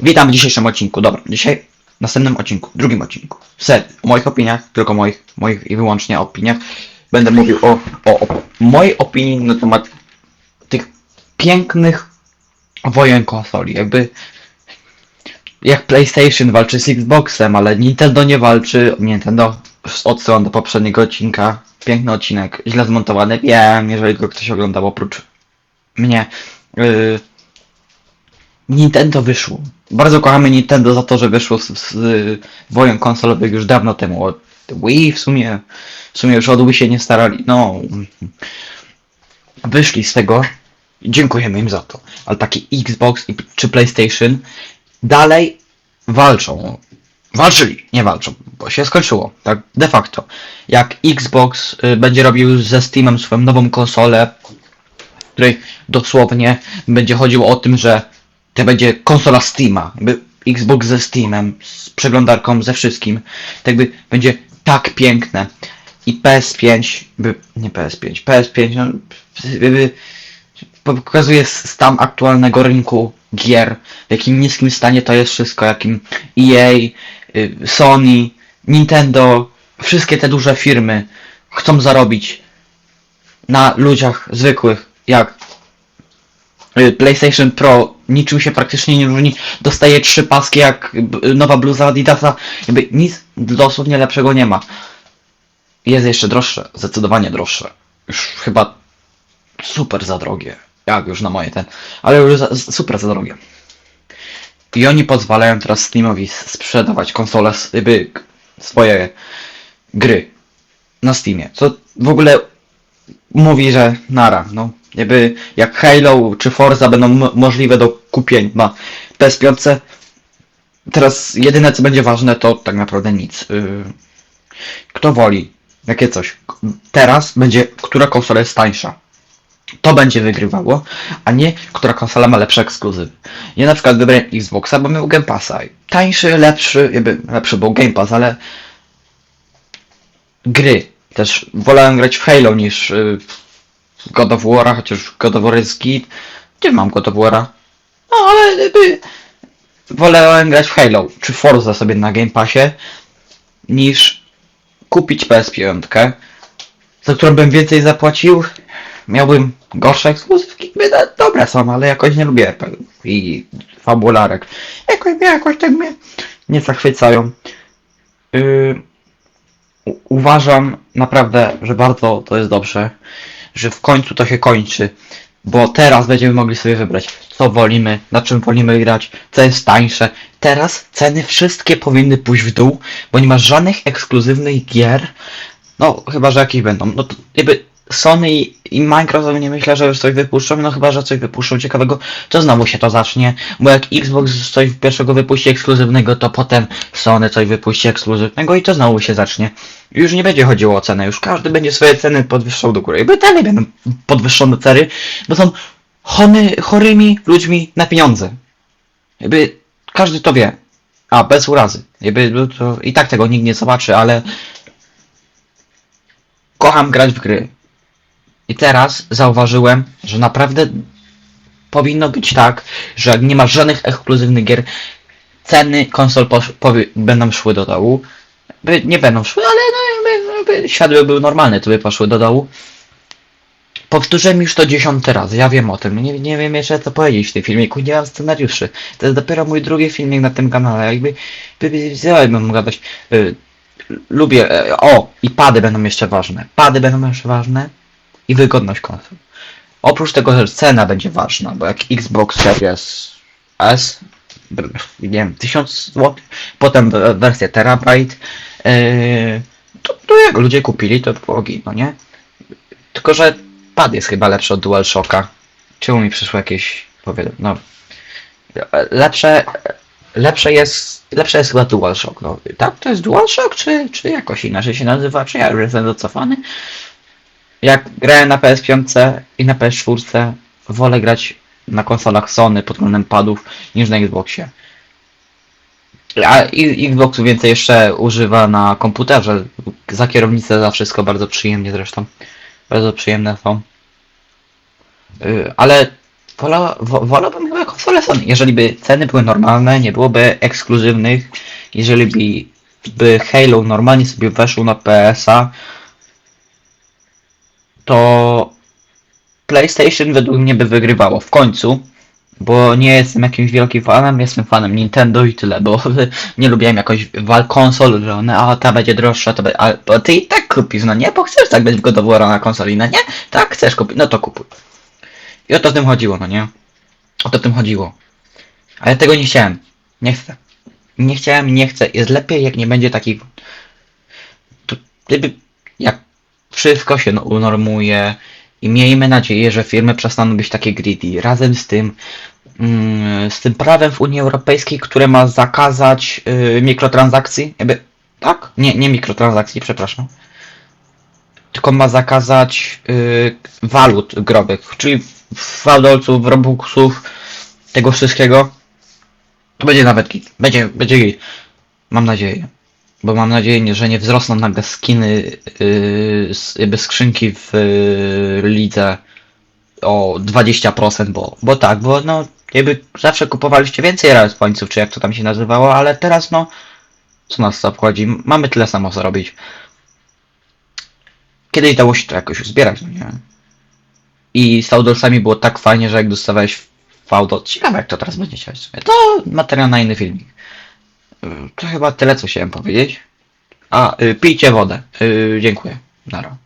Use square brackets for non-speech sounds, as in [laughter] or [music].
Witam w dzisiejszym odcinku. Dobra, dzisiaj w następnym odcinku, drugim odcinku. Serii, o moich opiniach, tylko moich, moich i wyłącznie opiniach. Będę mówił o, o, o mojej opinii na temat tych pięknych wojen konsoli. Jakby jak PlayStation walczy z Xboxem, ale Nintendo nie walczy. Nintendo odsyłam do poprzedniego odcinka. Piękny odcinek, źle zmontowany. Wiem, jeżeli go ktoś oglądał oprócz mnie. Yy, Nintendo wyszło. Bardzo kochamy Nintendo za to, że wyszło z, z wojen konsolowych już dawno temu. Od Wii w sumie, w sumie już od Wii się nie starali. No, wyszli z tego. Dziękujemy im za to. Ale taki Xbox czy PlayStation dalej walczą. Walczyli, nie walczą, bo się skończyło, tak de facto. Jak Xbox y, będzie robił ze Steamem swoją nową konsolę, w której dosłownie będzie chodziło o tym, że to będzie konsola Steama, jakby Xbox ze Steamem, z przeglądarką, ze wszystkim, to jakby będzie tak piękne. I PS5, by, nie PS5, PS5, no, jakby pokazuje stan aktualnego rynku gier, w jakim niskim stanie to jest wszystko, jakim EA, y, Sony, Nintendo, wszystkie te duże firmy chcą zarobić na ludziach zwykłych, jak y, PlayStation Pro niczym się praktycznie nie różni, dostaje trzy paski jak y, nowa bluza Adidasa, jakby nic dosłownie lepszego nie ma. Jest jeszcze droższe, zdecydowanie droższe. Już chyba super za drogie. Jak już na moje ten, ale już za, super za drogie. I oni pozwalają teraz Steamowi sprzedawać konsole, jakby swoje gry na Steamie. Co w ogóle mówi, że nara, no. Jakby jak Halo czy Forza będą mo- możliwe do kupienia na PS5. Teraz jedyne co będzie ważne to tak naprawdę nic. Yy, kto woli? Jakie coś. Teraz będzie, która konsola jest tańsza. To będzie wygrywało, a nie która konsola ma lepsze ekskluzywy. Ja na przykład wybrałem Xboxa, bo miał Game Passa. Tańszy, lepszy, jakby lepszy był Game Pass, ale gry. Też wolałem grać w Halo niż y, God of chociaż God of War jest git. Gdzie mam God of? No ale jakby wolałem grać w Halo czy Forza sobie na Game Passie niż kupić PS5, za którą bym więcej zapłacił. Miałbym gorsze ekskluzywki, dobre są, ale jakoś nie lubię i fabularek. Jakoś, jakoś tak mnie nie zachwycają. Yy, uważam naprawdę, że bardzo to jest dobrze, że w końcu to się kończy, bo teraz będziemy mogli sobie wybrać, co wolimy, na czym wolimy grać, co jest tańsze. Teraz ceny wszystkie powinny pójść w dół, bo nie ma żadnych ekskluzywnych gier, no chyba, że jakieś będą. No to jakby Sony i i Microsoft nie myślę, że już coś wypuszczą, no chyba, że coś wypuszczą ciekawego, to znowu się to zacznie, bo jak Xbox coś pierwszego wypuści ekskluzywnego, to potem Sony coś wypuści ekskluzywnego i to znowu się zacznie. Już nie będzie chodziło o cenę, już każdy będzie swoje ceny podwyższał do góry. Jakby dalej będą podwyższone ceny, bo są chony, chorymi ludźmi na pieniądze. Jakby każdy to wie. A, bez urazy. Jakby no to i tak tego nikt nie zobaczy, ale kocham grać w gry. I teraz zauważyłem, że naprawdę powinno być tak, że jak nie ma żadnych ekskluzywnych gier, ceny konsol będą szły do dołu. By, nie będą szły, ale no, jakby, jakby świat by był normalny, to by poszły do dołu. Powtórzyłem już to dziesiąty raz, ja wiem o tym, nie, nie wiem jeszcze co powiedzieć w tym filmiku, nie mam scenariuszy. To jest dopiero mój drugi filmik na tym kanale, jakby, by, by, by, bym gadać. Y, lubię, e, o, i pady będą jeszcze ważne. Pady będą jeszcze ważne i wygodność konsol. Oprócz tego, że cena będzie ważna, bo jak Xbox Series S, nie wiem, 1000 zł, potem wersja Terabyte, yy, to, to jak ludzie kupili, to było no nie? Tylko, że pad jest chyba lepszy od DualShocka. Czemu mi przyszło jakieś, powiedzmy, no, lepsze, lepsze jest, lepsze jest chyba DualShock, no. Tak, to jest DualShock, czy, czy jakoś inaczej się nazywa, czy ja już jestem docofany? Jak grałem na PS5 i na PS4, wolę grać na konsolach Sony pod względem padów niż na Xboxie. A i- Xbox więcej jeszcze używa na komputerze. Za kierownicę za wszystko bardzo przyjemnie zresztą. Bardzo przyjemne są. Y, Ale Wola, wo, wolałbym chyba konsolę Sony. Jeżeli by ceny były normalne, nie byłoby ekskluzywnych, jeżeli by, by Halo normalnie sobie weszło na PS-a, to PlayStation według mnie by wygrywało w końcu, bo nie jestem jakimś wielkim fanem, jestem fanem Nintendo i tyle, bo [laughs] nie lubiłem jakoś wal konsol, że one, a ta będzie droższa, to be, a, ty i tak kupisz, no nie, bo chcesz tak być gotowa na konsoli, no nie, tak chcesz kupić, no to kupuj. I o to w tym chodziło, no nie? O to w tym chodziło. Ale tego nie chciałem. Nie chcę. Nie chciałem, nie chcę. Jest lepiej, jak nie będzie takich... Gdyby... Jak wszystko się no, unormuje i miejmy nadzieję, że firmy przestaną być takie greedy. Razem z tym, mm, z tym prawem w Unii Europejskiej, które ma zakazać yy, mikrotransakcji, jakby... Tak? Nie, nie mikrotransakcji, przepraszam. Tylko ma zakazać yy, walut growych, czyli fałdolców, robuxów, tego wszystkiego. To będzie nawet git. Będzie, będzie git. Mam nadzieję. Bo mam nadzieję, że nie wzrosną nagle skiny yy, skrzynki w yy, lidze o 20%, bo, bo tak, bo no jakby zawsze kupowaliście więcej pońców, czy jak to tam się nazywało, ale teraz no co nas to obchodzi? Mamy tyle samo zrobić. Kiedyś dało się to jakoś zbierać, no nie? I z Fałdolcami było tak fajnie, że jak dostawałeś Fałdol... Ciekawe jak to teraz będzie działać. To materiał na inny filmik. To chyba tyle, co chciałem powiedzieć. A, y, pijcie wodę. Y, dziękuję. Nara.